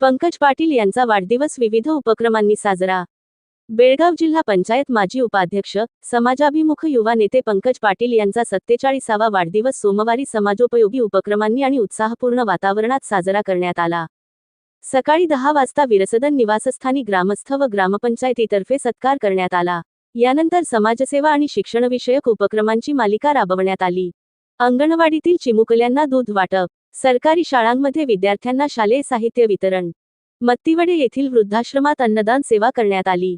पंकज पाटील यांचा वाढदिवस विविध उपक्रमांनी साजरा. बेळगाव जिल्हा पंचायत माजी उपाध्यक्ष समाजाभिमुख युवा नेते पंकज पाटील यांचा सत्तेचाळीसावा वाढदिवस सोमवारी समाजोपयोगी उपक्रमांनी आणि उत्साहपूर्ण वातावरणात साजरा करण्यात आला. सकाळी दहा वाजता विरसदन निवासस्थानी ग्रामस्थ व ग्रामपंचायतीतर्फे सत्कार करण्यात आला. यानंतर समाजसेवा आणि शिक्षणविषयक उपक्रमांची मालिका राबवण्यात आली. अंगणवाडीतील चिमुकल्यांना दूध वाटप. सरकारी शाळांमध्ये विद्यार्थ्यांना शालेय साहित्य वितरण. मत्तीवडे येथील वृद्धाश्रमात अन्नदान सेवा करण्यात आली.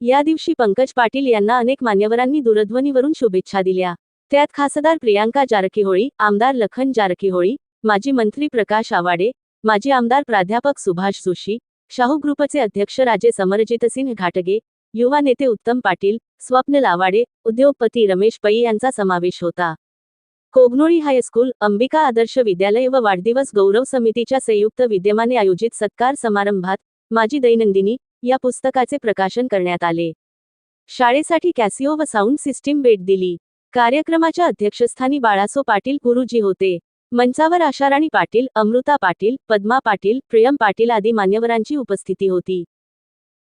या दिवशी पंकज पाटील यांना अनेक मान्यवरांनी दूरध्वनीवरून शुभेच्छा दिल्या. त्यात खासदार प्रियांका जारकीहोळी आमदार लखन जारकीहोळी माजी मंत्री प्रकाश आवाडे माजी आमदार प्राध्यापक सुभाष जोशी शाहू ग्रुपचे अध्यक्ष राजे समरजितसिंह घाटगे युवा नेते उत्तम पाटील स्वप्न लावाडे उद्योगपती रमेश पै यांचा समावेश होता. कोगनोळी हायस्कूल अंबिका आदर्श विद्यालय व वाढदिवस गौरव समितीच्या संयुक्त विद्यमाने आयोजित सत्कार समारंभात माझी दैनंदिनी या पुस्तकाचे प्रकाशन करण्यात आले. शाळेसाठी कॅसिओ व साऊंड सिस्टीम भेट दिली. कार्यक्रमाच्या अध्यक्षस्थानी बाळासो पाटील गुरुजी होते. मंचावर आशाराणी पाटील अमृता पाटील पद्मा पाटील प्रियम पाटील आदी मान्यवरांची उपस्थिती होती.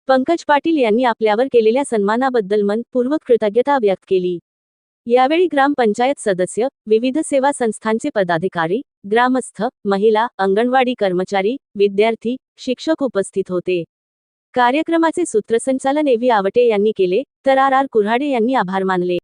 पंकज पाटील यांनी आपल्यावर केलेल्या सन्मानाबद्दल मनपूर्वक कृतज्ञता व्यक्त केली. यावेळी ग्रामपंचायत सदस्य विविध सेवा संस्थांचे पदाधिकारी ग्रामस्थ महिला अंगणवाडी कर्मचारी विद्यार्थी शिक्षक उपस्थित होते. कार्यक्रमाचे सूत्रसंचालन एव्ही आवटे यांनी केले तर आर आर कुऱ्हाडे यांनी आभार मानले.